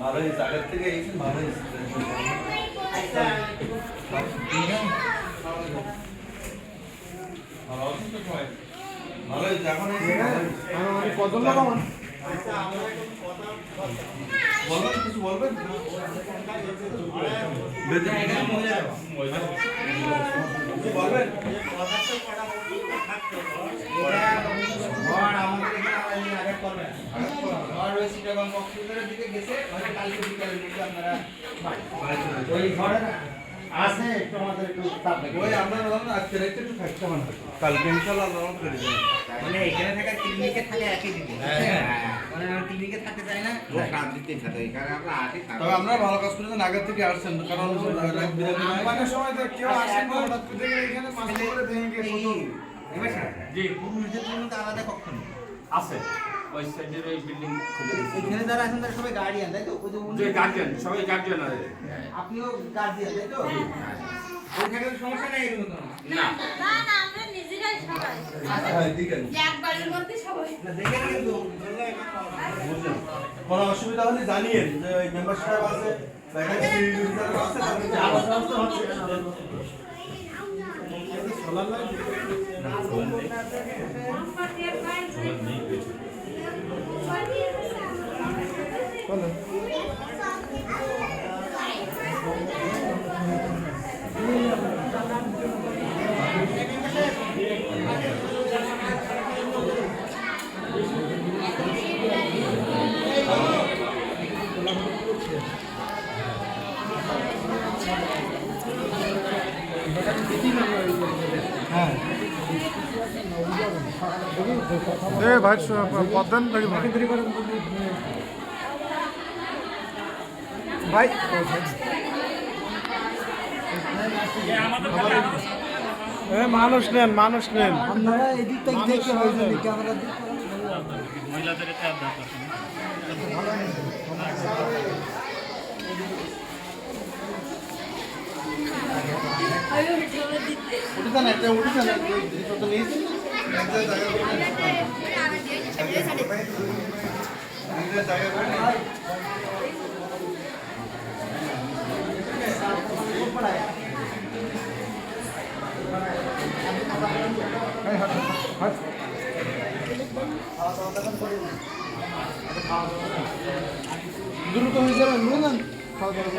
ভালো হয়েছে আগের থেকে এই ভালো হয়েছে ভালো হয়েছে এখন কত লোক বলবেন কিছু বলবেন? ওই আমরা বললাম আজকে রাতে একটু থাকতে হবে কালকে ইনশাআল্লাহ আল্লাহ করে দেবেন। মানে এখানে থাকা ক্লিনিকে থাকে একই দিনে। হ্যাঁ। মানে আমরা ক্লিনিকে থাকতে চাই না। রাত দিতে থাকে কারণ আমরা আগে তবে আমরা ভালো কাজ করেছেন আগের থেকে আসছেন কারণ রাত বিরাতে মানে সময় তো কেউ আসেন। না হঠাৎ করে এখানে মাছ করে ভেঙে গিয়ে ছোট এবার স্যার, জি। পুরুষদের জন্য আলাদা কক্ষ নেই। আছে। ওই সাইডের ওই বিল্ডিং এখানে যারা আছেন তারা সবাই গার্ডিয়ান তাই তো ওই যে উনি- যে গার্জিয়ান সবাই গার্জিয়ান আছে আপনিও গার্ডিয়ান তাই তো ওই থাকলে সমস্যা নেই এরকম না না না আমরা নিজেরাই সবাই হ্যাঁ দিকেন এক বাড়ির মধ্যে সবাই না, দেখে কিন্তু বুঝলেন কোনো অসুবিধা হলে জানিয়েন যে ওই মেম্বার সাহেব আছে অফিসার আছে ব্যবস্থা হচ্ছে এ ভাই পদ্মান ভাই। এ মানুষ নেন মানুষ নেন। আপনারা এদিক থেকে দেখে হয়েছে ক্যামেরা আমি ভিডিও দিতে উঠেছেন একটা উঠেছেন জিনিসপত্র নিয়েছেন একটা জায়গা করে নিন। একটা জায়গা করে নিন। দ্রুত হয়ে যাবে বুঝলেন খাওয়া দাওয়া